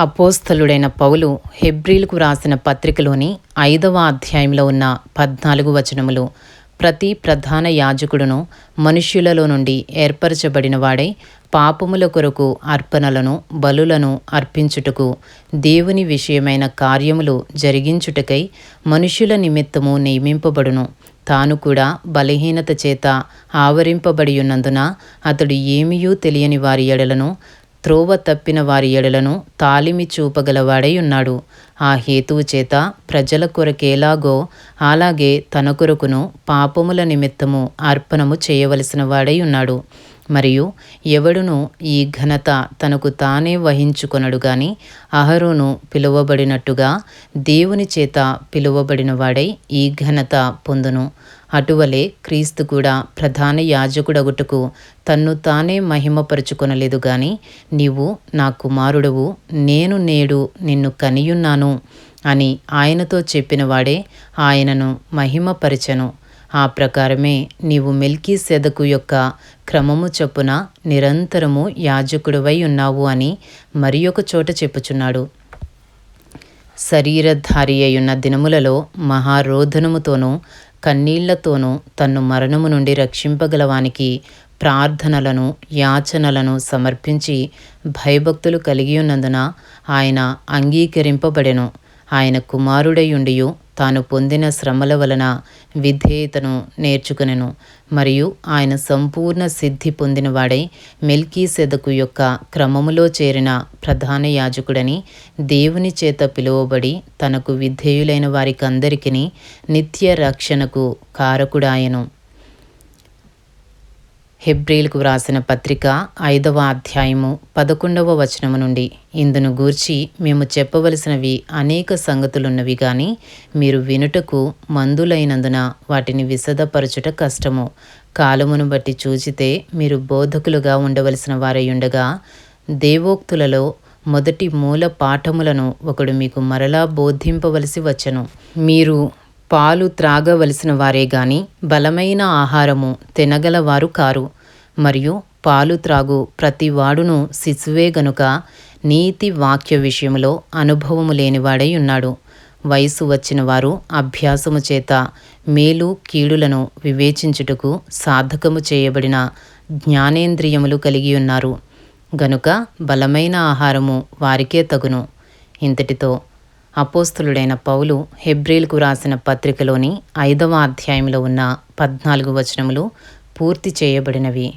అపోస్థలుడైన పౌలు హెబ్రిల్కు రాసిన పత్రికలోని ఐదవ అధ్యాయంలో ఉన్న పద్నాలుగు వచనములు ప్రతి ప్రధాన యాజకుడును మనుష్యులలో నుండి ఏర్పరచబడిన వాడై పాపముల కొరకు అర్పణలను బలులను అర్పించుటకు దేవుని విషయమైన కార్యములు జరిగించుటకై మనుష్యుల నిమిత్తము నియమింపబడును. తాను కూడా బలహీనత చేత ఆవరింపబడి ఉన్నందున అతడు ఏమీయూ తెలియని వారి ఎడలను త్రోవ తప్పిన వారి ఎడలను తాలిమి చూపగలవాడై ఉన్నాడు ఆ హేతువు చేత ప్రజల కొరకేలాగో అలాగే తన కొరకును పాపముల నిమిత్తము అర్పణము చేయవలసిన వాడై ఉన్నాడు మరియు ఎవడును ఈ ఘనత తనకు తానే వహించుకొనడు గాని అహరోను పిలువబడినట్టుగా దేవుని చేత పిలువబడినవాడై ఈ ఘనత పొందును. అటువలే క్రీస్తు కూడా ప్రధాన యాజకుడగుటకు తన్ను తానే మహిమపరుచుకొనలేదు గాని నీవు నా కుమారుడవు నేను నేడు నిన్ను కనియున్నాను అని ఆయనతో చెప్పినవాడే ఆయనను మహిమపరచను. ఆ ప్రకారమే నీవు మెల్కీ సెదకు యొక్క క్రమము చొప్పున నిరంతరము యాజకుడివై ఉన్నావు అని మరి ఒక చోట చెప్పుచున్నాడు. శరీరధారి అయ్యున్న దినములలో మహారోధనముతోనూ కన్నీళ్ళతోనూ తన్ను మరణము నుండి రక్షింపగలవానికి ప్రార్థనలను యాచనలను సమర్పించి భయభక్తులు కలిగి ఉన్నందున ఆయన అంగీకరింపబడెను. ఆయన కుమారుడయుండియు తాను పొందిన శ్రమల వలన విధేయతను నేర్చుకునెను. మరియు ఆయన సంపూర్ణ సిద్ధి పొందినవాడై మెల్కీ సెదకు యొక్క క్రమములో చేరిన ప్రధాన యాజకుడని దేవుని చేత పిలువబడి తనకు విధేయులైన వారికందరికీ నిత్య రక్షణకు కారకుడాయను. హెబ్రిల్కు వ్రాసిన పత్రిక ఐదవ అధ్యాయము పదకొండవ వచనము నుండి. ఇందును గూర్చి మేము చెప్పవలసినవి అనేక సంగతులున్నవి గాని మీరు వినుటకు మందులైనందున వాటిని విశదపరచుట కష్టము. కాలమును బట్టి చూచితే మీరు బోధకులుగా ఉండవలసిన వారై ఉండగా దేవోక్తులలో మొదటి మూల పాఠములను ఒకడు మీకు మరలా బోధింపవలసి వచ్చను. మీరు పాలు త్రాగవలసిన వారే గాని బలమైన ఆహారము తినగలవారు కారు. మరియు పాలు త్రాగు ప్రతి వాడును శిశువే గనుక నీతి వాక్య విషయంలో అనుభవము లేనివాడై ఉన్నాడు. వయసు వచ్చిన వారు అభ్యాసము చేత మేలు కీడులను వివేచించుటకు సాధకము చేయబడిన జ్ఞానేంద్రియములు కలిగి ఉన్నారు. గనుక బలమైన ఆహారము వారికే తగును. ఇంతటితో అపోస్తులుడైన పౌలు హెబ్రిల్కు రాసిన పత్రికలోని ఐదవ అధ్యాయంలో ఉన్న పద్నాలుగు వచనములు పూర్తి చేయబడినవి.